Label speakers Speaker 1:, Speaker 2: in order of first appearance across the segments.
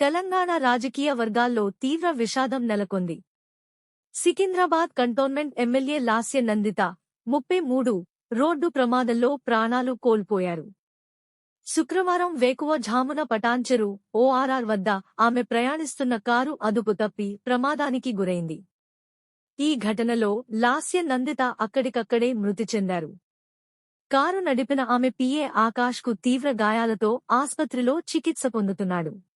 Speaker 1: తెలంగాణ రాజకీయ వర్గాల్లో తీవ్ర విషాదం నెలకొంది. సికింద్రాబాద్ కంటోన్మెంట్ ఎమ్మెల్యే లాస్య నందిత ముప్పై మూడు రోడ్డు ప్రమాదంలో ప్రాణాలు కోల్పోయారు. శుక్రవారం వేకువ ఝామున పటాంచెరు ఓఆర్ఆర్ వద్ద ఆమె ప్రయాణిస్తున్న కారు అదుపు తప్పి ప్రమాదానికి గురైంది. ఈ ఘటనలో లాస్య నందిత అక్కడికక్కడే మృతి చెందారు. కారు నడిపిన ఆమె పిఏ ఆకాష్కు తీవ్ర గాయాలతో ఆస్పత్రిలో చికిత్స పొందుతున్నాడు.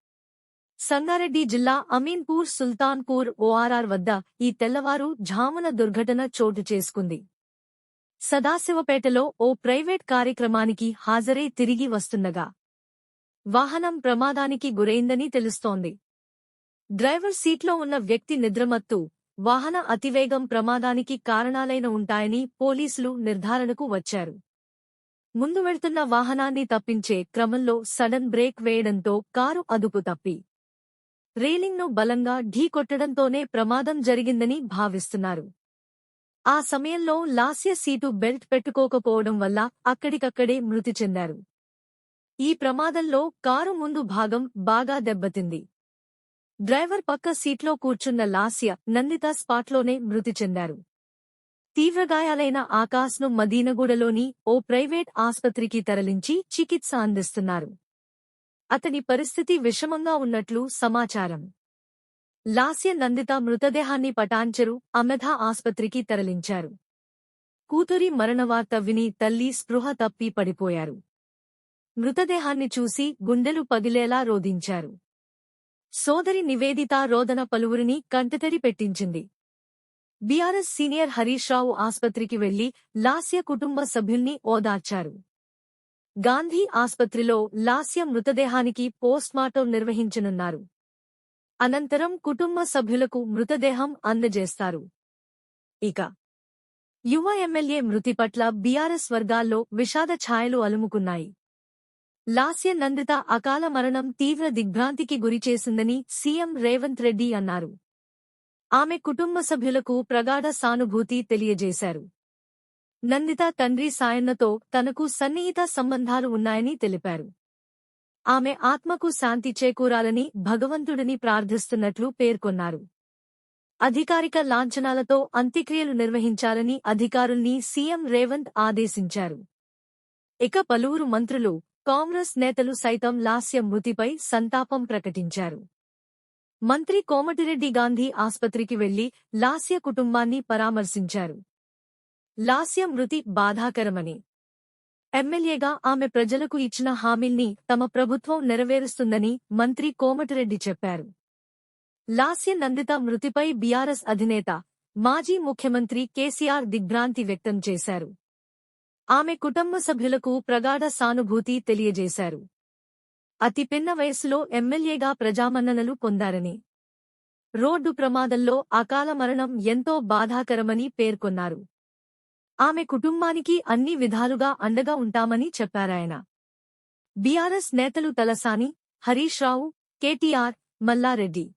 Speaker 1: సంగారెడ్డి జిల్లా అమీన్పూర్ సుల్తాన్పూర్ ఓఆర్ఆర్ వద్ద ఈ తెల్లవారు ఝామున దుర్ఘటన చోటు చేసుకుంది. సదాశివపేటలో ఓ ప్రైవేట్ కార్యక్రమానికి హాజరై తిరిగి వస్తుండగా వాహనం ప్రమాదానికి గురైందని తెలుస్తోంది. డ్రైవర్ సీట్లో ఉన్న వ్యక్తి నిద్రమత్తు వాహన అతివేగం ప్రమాదానికి కారణాలైన ఉంటాయని పోలీసులు నిర్ధారణకు వచ్చారు. ముందు వెళ్తున్న వాహనాన్ని తప్పించే క్రమంలో సడన్ బ్రేక్ వేయడంతో కారు అదుపు తప్పి. రేలింగ్ను బలంగా ఢీకొట్టడంతోనే ప్రమాదం జరిగిందని భావిస్తున్నారు. ఆ సమయంలో లాస్య సీటు బెల్ట్ పెట్టుకోకపోవడం వల్ల అక్కడికక్కడే మృతి చెందారు. ఈ ప్రమాదంలో కారు ముందు భాగం బాగా దెబ్బతింది. డ్రైవర్ పక్క సీట్లో కూర్చున్న లాస్య నందిత స్పాట్లోనే మృతి చెందారు. తీవ్రగాయాలైన ఆకాశ్ను మదీనగూడలోని ఓ ప్రైవేట్ ఆస్పత్రికి తరలించి చికిత్స అందిస్తున్నారు. అతని పరిస్థితి విషమంగా ఉన్నట్లు సమాచారం. లాస్య నందిత మృతదేహాన్ని పటాన్చెరు అమెధ ఆస్పత్రికి తరలించారు. కూతురి మరణవార్త విని తల్లి స్పృహ తప్పి పడిపోయారు. మృతదేహాన్ని చూసి గుండెలు పగిలేలా రోధించారు. సోదరి నివేదిత రోదన పలువురిని కంటతడి పెట్టించింది. బీఆర్ఎస్ సీనియర్ హరీష్ రావు ఆస్పత్రికి వెళ్ళి లాస్య కుటుంబ సభ్యుల్ని ఓదార్చారు. గాంధీ ఆస్పత్రిలో లాస్య మృతదేహానికి పోస్ట్మార్టం నిర్వహించనున్నారు. అనంతరం కుటుంబ సభ్యులకు మృతదేహం అందజేస్తారు. ఇక యువ ఎమ్మెల్యే మృతి పట్ల బీఆర్ఎస్ వర్గాల్లో విషాద ఛాయలు అలుముకున్నాయి. లాస్య నందిత అకాల మరణం తీవ్ర దిగ్భ్రాంతికి గురిచేసిందని సీఎం రేవంత్ రెడ్డి అన్నారు. ఆమె కుటుంబ సభ్యులకు ప్రగాఢ సానుభూతి తెలియజేశారు. నందిత తండ్రి సాయన్నతో తనకు సన్నిహిత సంబంధాలు ఉన్నాయని తెలిపారు. ఆమె ఆత్మకు శాంతి చేకూరాలని భగవంతుడిని ప్రార్థిస్తున్నట్లు పేర్కొన్నారు. అధికారిక లాంఛనాలతో అంత్యక్రియలు నిర్వహించాలని అధికారుల్ని సీఎం రేవంత్ ఆదేశించారు. ఇక పలువురు మంత్రులు కాంగ్రెస్ నేతలు సైతం లాస్య మృతిపై సంతాపం ప్రకటించారు. మంత్రి కోమటిరెడ్డి గాంధీ ఆస్పత్రికి వెళ్ళి లాస్య కుటుంబాన్ని పరామర్శించారు. లాస్య మృతి బాధాకరమని. ఎమ్మెల్యేగా ఆమె ప్రజలకు ఇచ్చిన హామీల్ని తమ ప్రభుత్వం నెరవేరుస్తుందని మంత్రి కోమటిరెడ్డి చెప్పారు. లాస్య నందిత మృతిపై బీఆర్ఎస్ అధినేత మాజీ ముఖ్యమంత్రి కేసీఆర్ దిగ్భ్రాంతి వ్యక్తం చేశారు. ఆమె కుటుంబ సభ్యులకు ప్రగాఢ సానుభూతి తెలియజేశారు. అతి పిన్న వయసులో ఎమ్మెల్యేగా ప్రజామన్ననలు పొందారని. రోడ్డు ప్రమాదంలో అకాల మరణం ఎంతో బాధాకరమని పేర్కొన్నారు. ఆమె కుటుంబానికి అన్ని విధాలుగా అండగా ఉంటామని చెప్పారాయన. బీఆర్ఎస్ నేతలు తలసాని హరీష్ రావు కేటీఆర్ మల్లారెడ్డి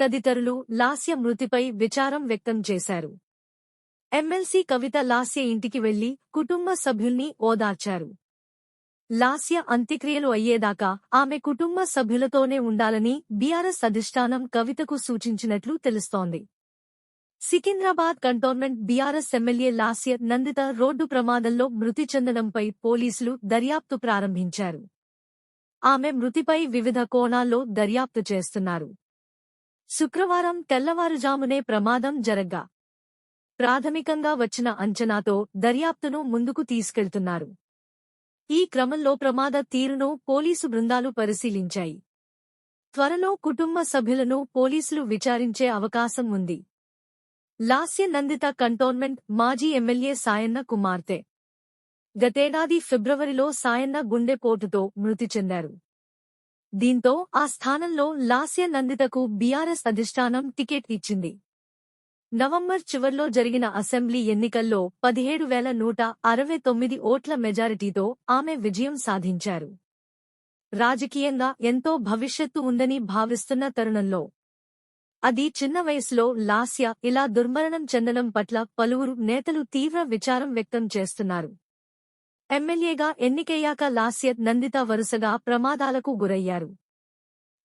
Speaker 1: తదితరులు లాస్య మృతిపై విచారం వ్యక్తం చేశారు. ఎమ్మెల్సీ కవిత లాస్య ఇంటికి వెళ్ళి కుటుంబ సభ్యుల్ని ఓదార్చారు. లాస్య అంత్యక్రియలు అయ్యేదాకా ఆమె కుటుంబ సభ్యులతోనే ఉండాలని బీఆర్ఎస్ అధిష్టానం కవితకు సూచించినట్లు తెలుస్తోంది. Secunderabad cantonment BRS MLA Lasya Nanditha road ప్రమాదంలో మృతి చెందడంపై పోలీసులు దర్యాప్తు ప్రారంభించారు. ఆమె మృతిపై వివిధ కోణాల్లో దర్యాప్తు చేస్తున్నారు. శుక్రవారం తెల్లవారుజామునే ప్రమాదం జరగ్గా. ప్రాథమికంగా వచ్చిన అంచనాతో దర్యాప్తును ముందుకు తీసుకెళ్తున్నారు. ఈ క్రమంలో ప్రమాద తీరును పోలీసు బృందాలు పరిశీలించాయి. త్వరలో కుటుంబ సభ్యులను పోలీసులు విచారించే అవకాశం ఉంది. లాస్య నందిత కంటోన్మెంట్ మాజీ ఎమ్మెల్యే సాయన్న కుమార్తె. గతేడాది ఫిబ్రవరిలో సాయన్న గుండెపోటుతో మృతి చెందారు. దీంతో ఆ స్థానంలో లాస్య నందితకు బీఆర్ఎస్ అధిష్టానం టికెట్ ఇచ్చింది. నవంబర్ చివర్లో జరిగిన అసెంబ్లీ ఎన్నికల్లో పదిహేడు వేల నూట అరవై తొమ్మిది ఓట్ల మెజారిటీతో ఆమె విజయం సాధించారు. రాజకీయంగా ఎంతో భవిష్యత్తు ఉందని భావిస్తున్న తరుణంలో అది చిన్న వయసులో లాస్య ఇలా దుర్మరణం చెందడం పట్ల పలువురు నేతలు తీవ్ర విచారం వ్యక్తం చేస్తున్నారు. ఎమ్మెల్యేగా ఎన్నికయ్యాక లాస్య నందిత వరుసగా ప్రమాదాలకు గురయ్యారు.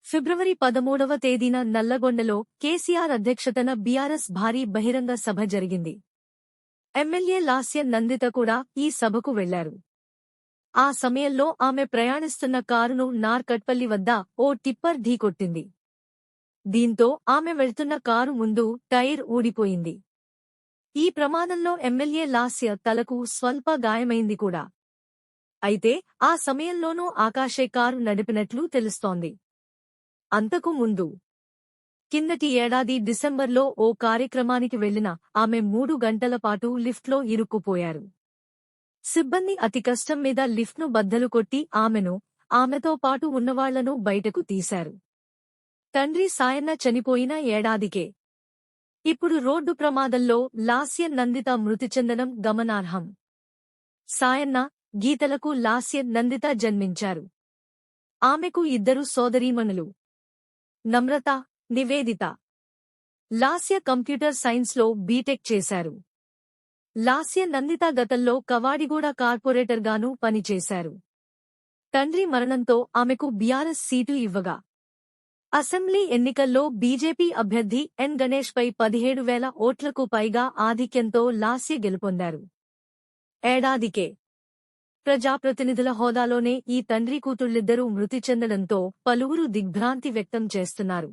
Speaker 1: ఫిబ్రవరి పదమూడవ తేదీన నల్లగొండలో కేసీఆర్ అధ్యక్షతన బీఆర్ఎస్ భారీ బహిరంగ సభ జరిగింది. ఎమ్మెల్యే లాస్య నందిత కూడా ఈ సభకు వెళ్ళారు. ఆ సమయంలో ఆమె ప్రయాణిస్తున్న కారును నార్కట్పల్లి వద్ద ఓ టిప్పర్ ఢీకొట్టింది. దీంతో ఆమె వెళ్తున్న కారు ముందు టైర్ ఊడిపోయింది. ఈ ప్రమాదంలో ఎమ్మెల్యే లాస్య తలకు స్వల్ప గాయమైంది కూడా. అయితే ఆ సమయంలోనూ ఆకాశే కారు నడిపినట్లు తెలుస్తోంది. అంతకు ముందు. కిందటి ఏడాది డిసెంబర్లో ఓ కార్యక్రమానికి వెళ్ళిన ఆమె మూడు గంటల పాటు లిఫ్ట్లో ఇరుక్కుపోయారు. సిబ్బంది అతి కష్టం మీద లిఫ్ట్ను బద్దలు కొట్టి ఆమెను ఆమెతో పాటు ఉన్నవాళ్ళను బయటకు తీశారు. తండ్రి సాయన్న చనిపోయిన ఏడాదికే. ఇప్పుడు రోడ్డు ప్రమాదంలో లాస్య నందిత మృతి చెందడం గమనార్హం. సాయన్న గీతలకు లాస్య నందిత జన్మించారు. ఆమెకు ఇద్దరు సోదరీమణులు. నమ్రత నివేదిత. లాస్య కంప్యూటర్ సైన్స్లో బీటెక్ చేశారు. లాస్య నందిత గతంలో కవాడిగూడ కార్పొరేటర్గానూ పనిచేశారు. తండ్రి మరణంతో ఆమెకు బీఆర్ఎస్ సీటు ఇవ్వగా అసెంబ్లీ ఎన్నికల్లో బీజేపీ అభ్యర్థి ఎన్ గణేష్పై పదిహేడు వేల ఓట్లకు పైగా ఆధిక్యంతో లాస్య గెలుపొందారు. ఏడాదికే ప్రజాప్రతినిధుల హోదాలోనే ఈ తండ్రి కూతుళ్ళిద్దరూ మృతి చెందడంతో పలువురు దిగ్భ్రాంతి వ్యక్తం చేస్తున్నారు.